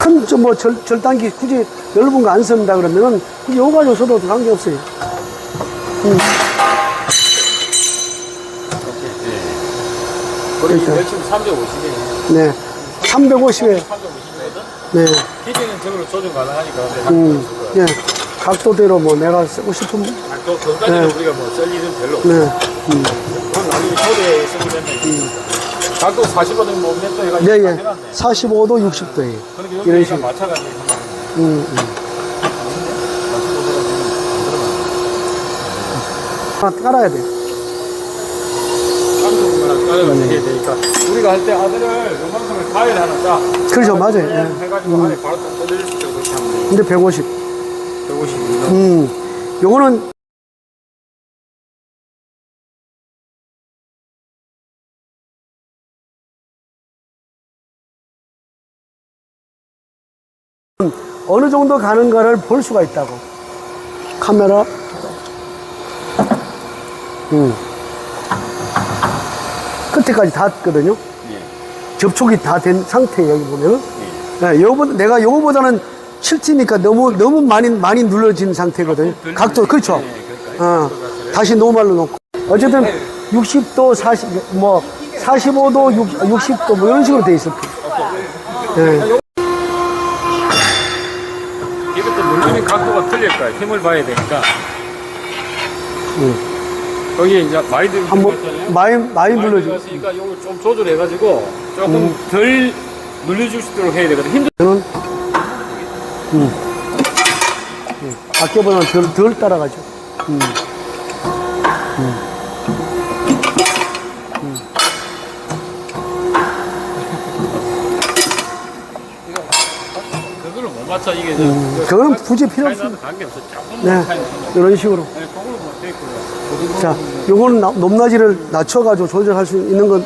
큰, 저 뭐, 절, 절단기 굳이 넓은 거 안 쓴다 그러면은, 굳이 요거 가지고 써도 관계없어요. 그리고 이 그러니까. 멸치는 350이에요. 네. 350에, 350이거든. 네. 기계는 저걸로 조정 가능하니까. 음, 예. 각도대로 뭐 내가 쓰고 싶은, 네. 또 그것까지는 네. 우리가 뭐썰 일은 별로 없어. 음. 그건 나중에 초대에 쓰면 된다. 각도 45도 뭐 몇도 해가지고 네, 다 예. 해놨네. 45도, 60도에. 그러니까 이런 식으로. 맞춰가지고 음, 음. 45도가 하나 깔아야 돼. 따라가서 해야 되니까 우리가 할 때 아들을 영광성을 가위를 하나 짜. 그렇죠, 맞아요. 그냥 예. 해가지고 안에 바로 딱 떠들릴 수 있도록 그렇게 하면 돼. 근데 150. 150. 음. 요거는 어느 정도 가는가를 볼 수가 있다고. 카메라. 음. 끝에까지 닿았거든요. 예. 접촉이 다 된 상태예요, 여기 보면은. 예. 네, 요거, 내가 요거보다는 7T니까 너무, 너무 많이, 많이 눌러진 상태거든요. 각도, 그렇죠. 네, 그러니까요. 어, 다시 노말로 놓고. 어쨌든 60도, 40, 뭐, 45도, 60, 도뭐 이런 식으로 돼 있을 거예요. 예. 눌리는 각도가 틀릴 거야. 힘을 봐야 되니까. 음. 거기에 이제 많이 들고 한번. 많이, 많이. 들어갔으니까 이거 좀 조절해가지고 조금 음. 덜 눌려줄 수 있도록 해야 되거든. 힘들. 저는, 음. 음. 아껴보면 덜, 덜 따라가죠. 음. 그거를 못 맞춰 이게. 저- 음, 저- 그거는 저- 굳이 필요 차이나는 없습니다. 관계 없어. 조금 네. 이런 식으로. 못 되고요. 자, 요거는 나- 높낮이를 낮춰가지고 조절할 수 있는 건